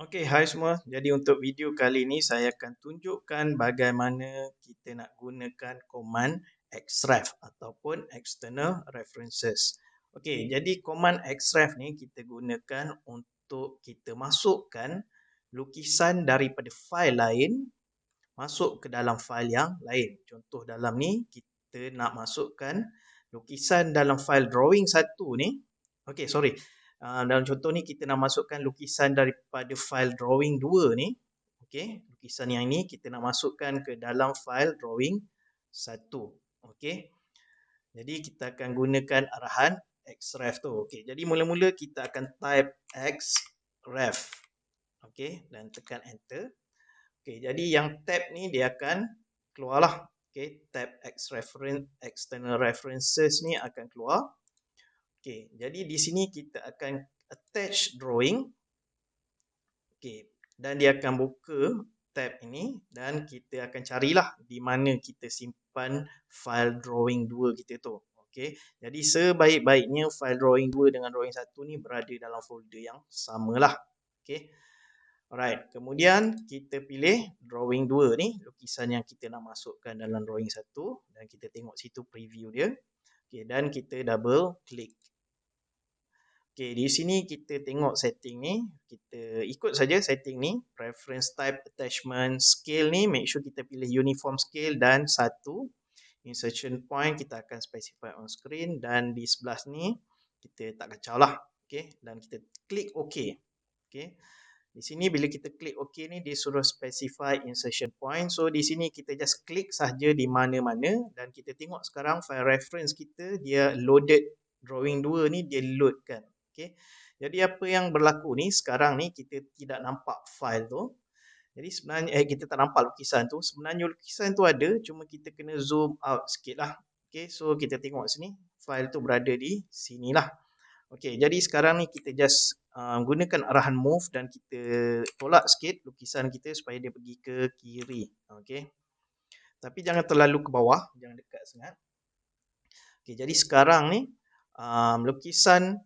Okey, hai semua. Jadi untuk video kali ini saya akan tunjukkan bagaimana kita nak gunakan command xref ataupun external references. Okey, jadi command xref ni kita gunakan untuk kita masukkan lukisan daripada fail lain masuk ke dalam fail yang lain. Contoh dalam ni kita nak masukkan lukisan dalam fail drawing satu ni. Okey, sorry. Uh, dalam contoh ni kita nak masukkan lukisan daripada file drawing 2 ni. Okey, lukisan yang ni kita nak masukkan ke dalam file drawing 1. Okey. Jadi kita akan gunakan arahan xref tu. Okey, jadi mula-mula kita akan type xref. Okey, dan tekan enter. Okey, jadi yang tab ni dia akan keluarlah. Okey, tab xreference external references ni akan keluar. Okey, jadi di sini kita akan attach drawing. Okey, dan dia akan buka tab ini dan kita akan carilah di mana kita simpan file drawing 2 kita tu. Okey, jadi sebaik-baiknya file drawing 2 dengan drawing 1 ni berada dalam folder yang samalah. Okey. Alright, kemudian kita pilih drawing 2 ni, lukisan yang kita nak masukkan dalam drawing 1 dan kita tengok situ preview dia. Okey, dan kita double click. Okey, di sini kita tengok setting ni. Kita ikut saja setting ni. Preference type, attachment, scale ni. Make sure kita pilih uniform scale dan satu. Insertion point kita akan specify on screen. Dan di sebelah ni kita tak kacau lah. Okey, dan kita klik OK. Okey. Di sini bila kita klik OK ni dia suruh specify insertion point. So di sini kita just klik sahaja di mana-mana dan kita tengok sekarang file reference kita dia loaded drawing 2 ni dia load kan. Okey. Jadi apa yang berlaku ni sekarang ni kita tidak nampak file tu. Jadi sebenarnya eh kita tak nampak lukisan tu. Sebenarnya lukisan tu ada cuma kita kena zoom out sikitlah. Okey, so kita tengok sini file tu berada di sinilah. Okey, jadi sekarang ni kita just uh, gunakan arahan move dan kita tolak sikit lukisan kita supaya dia pergi ke kiri. Okey. Tapi jangan terlalu ke bawah, jangan dekat sangat. Okey, jadi sekarang ni um, lukisan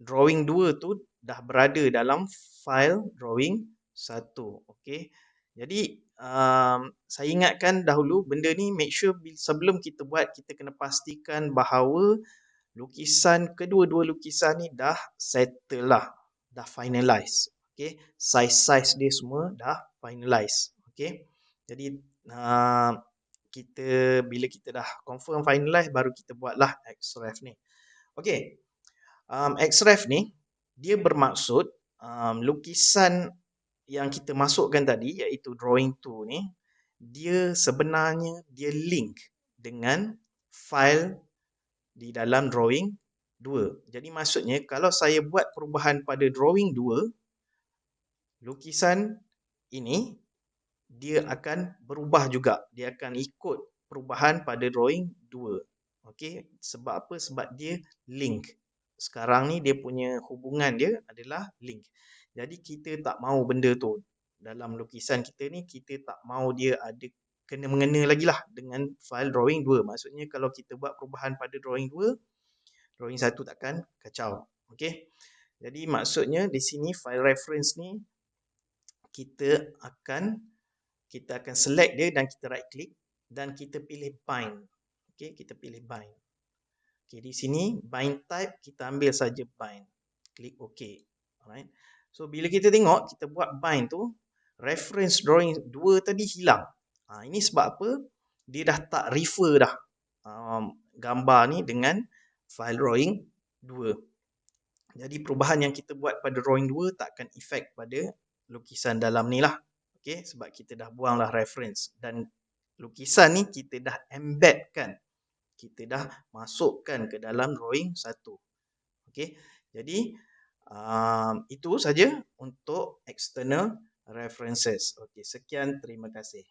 drawing 2 tu dah berada dalam file drawing 1. Okey. Jadi um, saya ingatkan dahulu benda ni make sure sebelum kita buat kita kena pastikan bahawa lukisan kedua-dua lukisan ni dah settle lah. Dah finalize. Okey. Size-size dia semua dah finalize. Okey. Jadi uh, kita bila kita dah confirm finalize baru kita buatlah xref ni. Okey um, xref ni dia bermaksud um, lukisan yang kita masukkan tadi iaitu drawing 2 ni dia sebenarnya dia link dengan file di dalam drawing 2. Jadi maksudnya kalau saya buat perubahan pada drawing 2 lukisan ini dia akan berubah juga. Dia akan ikut perubahan pada drawing 2. Okey, sebab apa? Sebab dia link sekarang ni dia punya hubungan dia adalah link. Jadi kita tak mahu benda tu dalam lukisan kita ni kita tak mahu dia ada kena mengena lagi lah dengan file drawing 2. Maksudnya kalau kita buat perubahan pada drawing 2, drawing 1 takkan kacau. Okey. Jadi maksudnya di sini file reference ni kita akan kita akan select dia dan kita right click dan kita pilih bind. Okey, kita pilih bind. Okay, di sini bind type kita ambil saja bind. Klik OK. Alright. So bila kita tengok kita buat bind tu reference drawing 2 tadi hilang. Ha, ini sebab apa? Dia dah tak refer dah um, gambar ni dengan file drawing 2. Jadi perubahan yang kita buat pada drawing 2 takkan efek pada lukisan dalam ni lah. Okay, sebab kita dah buanglah reference dan lukisan ni kita dah embed kan kita dah masukkan ke dalam drawing satu. Okey. Jadi um, itu saja untuk external references. Okey, sekian terima kasih.